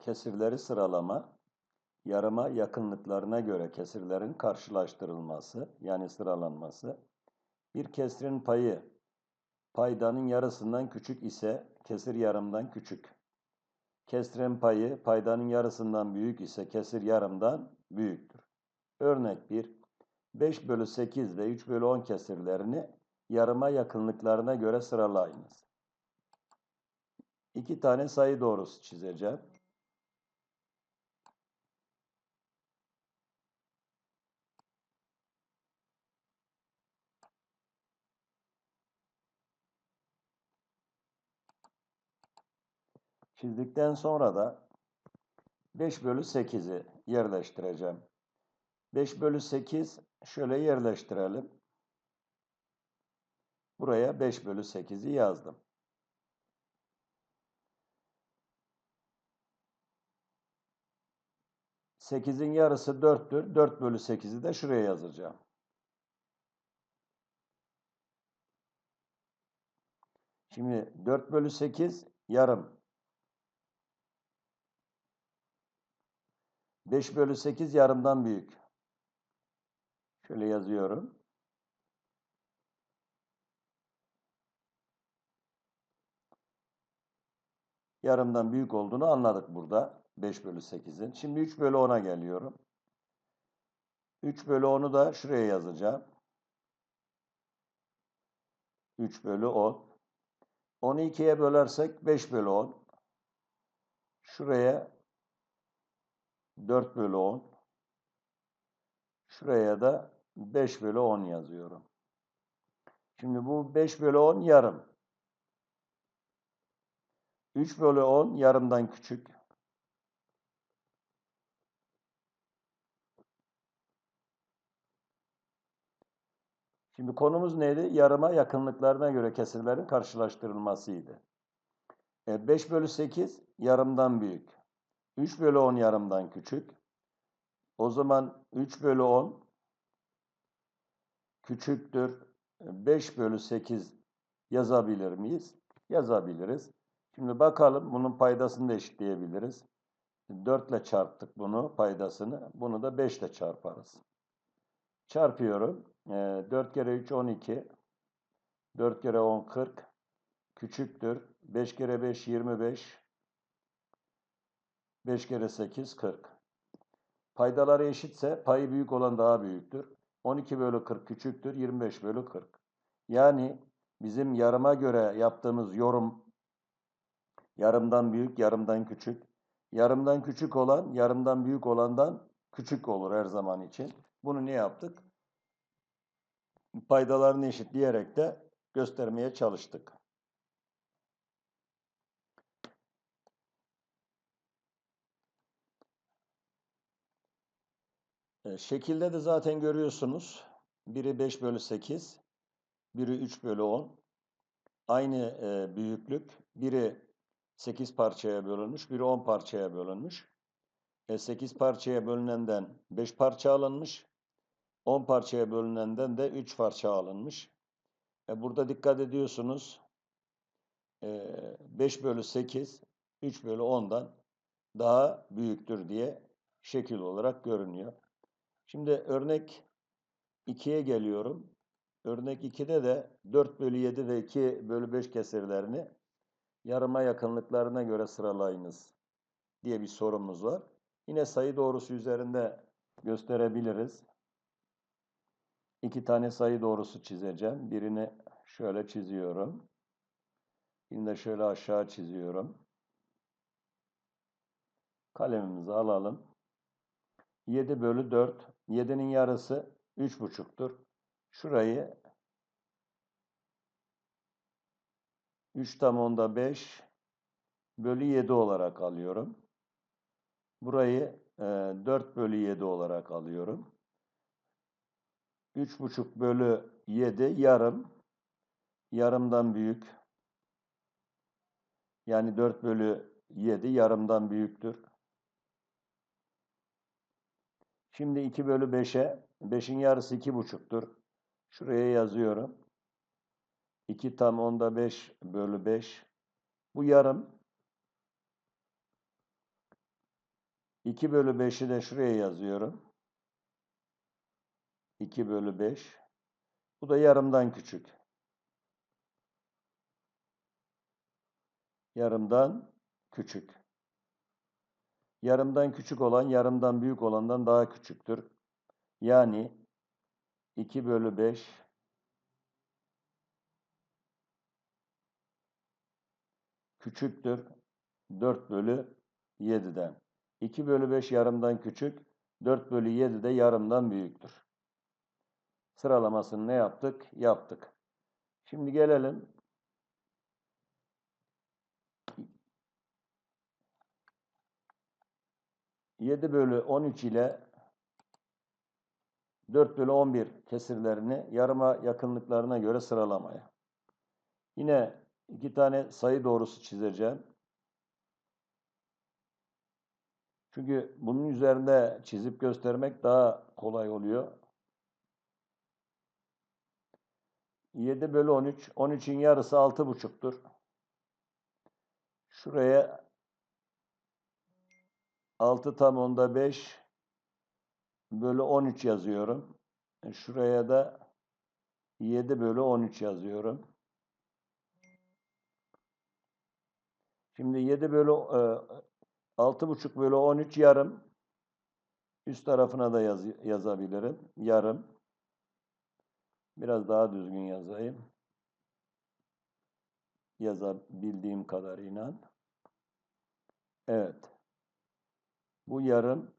Kesirleri sıralama, yarıma yakınlıklarına göre kesirlerin karşılaştırılması yani sıralanması. Bir kesirin payı paydanın yarısından küçük ise kesir yarımdan küçük. Kesirin payı paydanın yarısından büyük ise kesir yarımdan büyüktür. Örnek 1. 5 bölü 8 ve 3 bölü 10 kesirlerini yarıma yakınlıklarına göre sıralayınız. İki tane sayı doğrusu çizeceğim. Çizdikten sonra da 5 bölü 8'i yerleştireceğim. 5 bölü 8 şöyle yerleştirelim. Buraya 5 bölü 8'i yazdım. Sekizin yarısı 4'tür. 4 bölü 8'i de şuraya yazacağım. Şimdi 4 bölü 8 yarım. 5 bölü 8 yarımdan büyük. Şöyle yazıyorum. Yarımdan büyük olduğunu anladık burada. 5 bölü 8'in. Şimdi 3 bölü 10'a geliyorum. 3 bölü 10'u da şuraya yazacağım. 3 bölü 10. 10'u 2'ye bölersek 5 bölü 10. Şuraya 4 bölü 10. Şuraya da 5 bölü 10 yazıyorum. Şimdi bu 5 bölü 10 yarım. 3 bölü 10 yarımdan küçük. Şimdi konumuz neydi? Yarıma yakınlıklarına göre kesirlerin karşılaştırılmasıydı. E, 5 bölü 8 yarımdan büyük. 3 bölü 10 yarımdan küçük. O zaman 3 bölü 10 küçüktür. 5 bölü 8 yazabilir miyiz? Yazabiliriz. Şimdi bakalım bunun paydasını da eşitleyebiliriz. 4 ile çarptık bunu paydasını. Bunu da 5 ile çarparız. Çarpıyorum. 4 kere 3 12. 4 kere 10 40. Küçüktür. 5 kere 5 25. 5 kere 8 40. Paydaları eşitse payı büyük olan daha büyüktür. 12 bölü 40 küçüktür. 25 bölü 40. Yani bizim yarıma göre yaptığımız yorum yarımdan büyük, yarımdan küçük. Yarımdan küçük olan, yarımdan büyük olandan küçük olur her zaman için. Bunu ne yaptık? Paydalarını eşitleyerek de göstermeye çalıştık. Şekilde de zaten görüyorsunuz. Biri 5 bölü 8, biri 3 bölü 10. Aynı e, büyüklük. Biri 8 parçaya bölünmüş, biri 10 parçaya bölünmüş. E, 8 parçaya bölünenden 5 parça alınmış. 10 parçaya bölünenden de 3 parça alınmış. E, burada dikkat ediyorsunuz. E, 5 bölü 8, 3 bölü 10'dan daha büyüktür diye şekil olarak görünüyor. Şimdi örnek 2'ye geliyorum. Örnek 2'de de 4 bölü 7 ve 2 bölü 5 kesirlerini yarıma yakınlıklarına göre sıralayınız diye bir sorumuz var. Yine sayı doğrusu üzerinde gösterebiliriz. İki tane sayı doğrusu çizeceğim. Birini şöyle çiziyorum. Birini de şöyle aşağı çiziyorum. Kalemimizi alalım. 7 bölü 4. 7'nin yarısı 3,5'tur. Şurayı 3 tam onda 5 bölü 7 olarak alıyorum. Burayı e, 4 bölü 7 olarak alıyorum. 3,5 bölü 7 yarım. Yarımdan büyük. Yani 4 bölü 7 yarımdan büyüktür. Şimdi 2 bölü 5'e 5'in yarısı 2,5'tur. Şuraya yazıyorum. 2 tam onda 5 bölü 5. Bu yarım. 2 bölü 5'i de şuraya yazıyorum. 2 bölü 5. Bu da yarımdan küçük. Yarımdan küçük. Yarımdan küçük olan yarımdan büyük olandan daha küçüktür. Yani 2 bölü 5 küçüktür 4 bölü 7'den. 2 bölü 5 yarımdan küçük, 4 bölü 7 de yarımdan büyüktür. Sıralamasını ne yaptık? Yaptık. Şimdi gelelim. Yedi bölü 13 ile 4 bölü 11 kesirlerini yarıma yakınlıklarına göre sıralamaya. Yine iki tane sayı doğrusu çizeceğim. Çünkü bunun üzerinde çizip göstermek daha kolay oluyor. 7 bölü 13. 13'ün yarısı 6,5'tur. Şuraya 6 tam onda 5 bölü 13 yazıyorum. Şuraya da 7 bölü 13 yazıyorum. Şimdi 7 bölü 6,5 bölü 13 yarım. Üst tarafına da yaz, yazabilirim. Yarım. Biraz daha düzgün yazayım. Yazabildiğim kadarıyla. Evet. Bu yarım.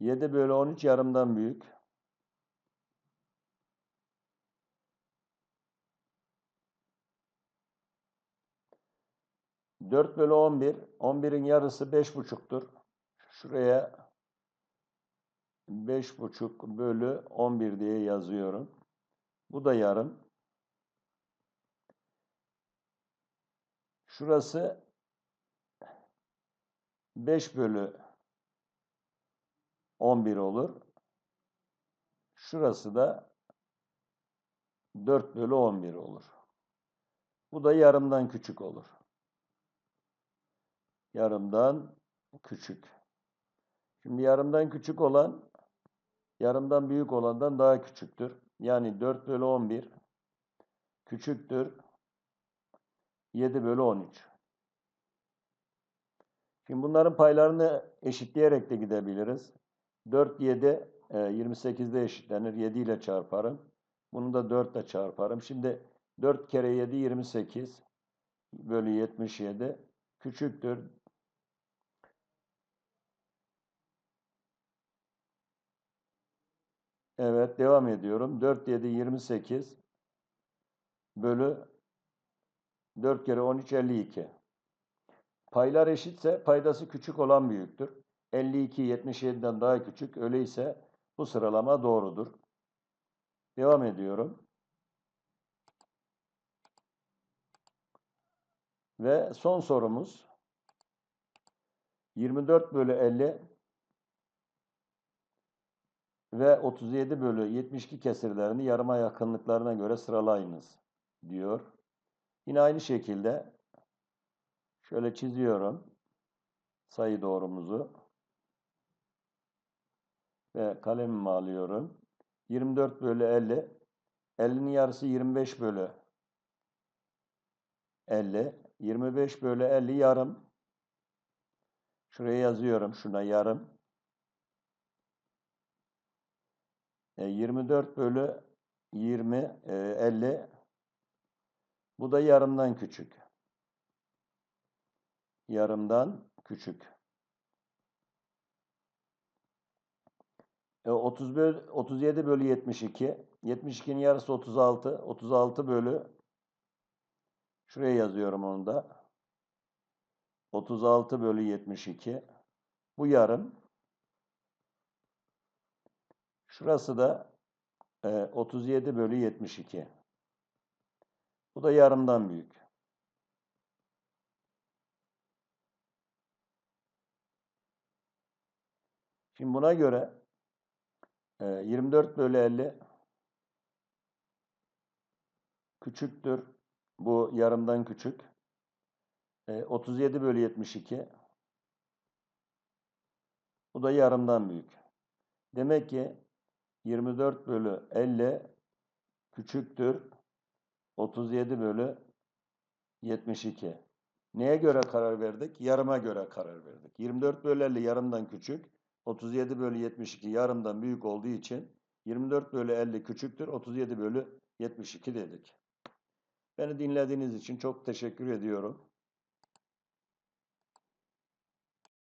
7 bölü 13 yarımdan büyük. Dört bölü on bir. On birin yarısı beş buçuktur. Şuraya beş buçuk bölü on bir diye yazıyorum. Bu da yarım. Şurası 5 bölü 11 olur. Şurası da 4 bölü 11 olur. Bu da yarımdan küçük olur. Yarımdan küçük. Şimdi yarımdan küçük olan yarımdan büyük olandan daha küçüktür. Yani 4 bölü 11 küçüktür 7 bölü 13. Şimdi bunların paylarını eşitleyerek de gidebiliriz. 4, 7, 28'de eşitlenir. 7 ile çarparım. Bunu da 4 ile çarparım. Şimdi 4 kere 7, 28 bölü 77 küçüktür. Evet, devam ediyorum. 4, 7, 28 bölü 4 kere 13, 52. Paylar eşitse paydası küçük olan büyüktür. 52 77'den daha küçük. Öyleyse bu sıralama doğrudur. Devam ediyorum. Ve son sorumuz 24 bölü 50 ve 37 bölü 72 kesirlerini yarıma yakınlıklarına göre sıralayınız diyor. Yine aynı şekilde şöyle çiziyorum sayı doğrumuzu ve kalemimi alıyorum. 24 bölü 50. 50'nin yarısı 25 bölü 50. 25 bölü 50 yarım. Şuraya yazıyorum. Şuna yarım. E, 24 bölü 20, e, 50. Bu da yarımdan küçük. Yarımdan küçük. 30 böl, 37 bölü 72. 72'nin yarısı 36. 36 bölü şuraya yazıyorum onu da. 36 bölü 72. Bu yarım. Şurası da e, 37 bölü 72. Bu da yarımdan büyük. Şimdi buna göre 24 ee, bölü 50 küçüktür. Bu yarımdan küçük. 37 ee, bölü 72 Bu da yarımdan büyük. Demek ki 24 bölü 50 küçüktür 37 bölü 72. Neye göre karar verdik? Yarıma göre karar verdik. 24 bölü 50 yarımdan küçük. 37 bölü 72 yarımdan büyük olduğu için 24 bölü 50 küçüktür. 37 bölü 72 dedik. Beni dinlediğiniz için çok teşekkür ediyorum.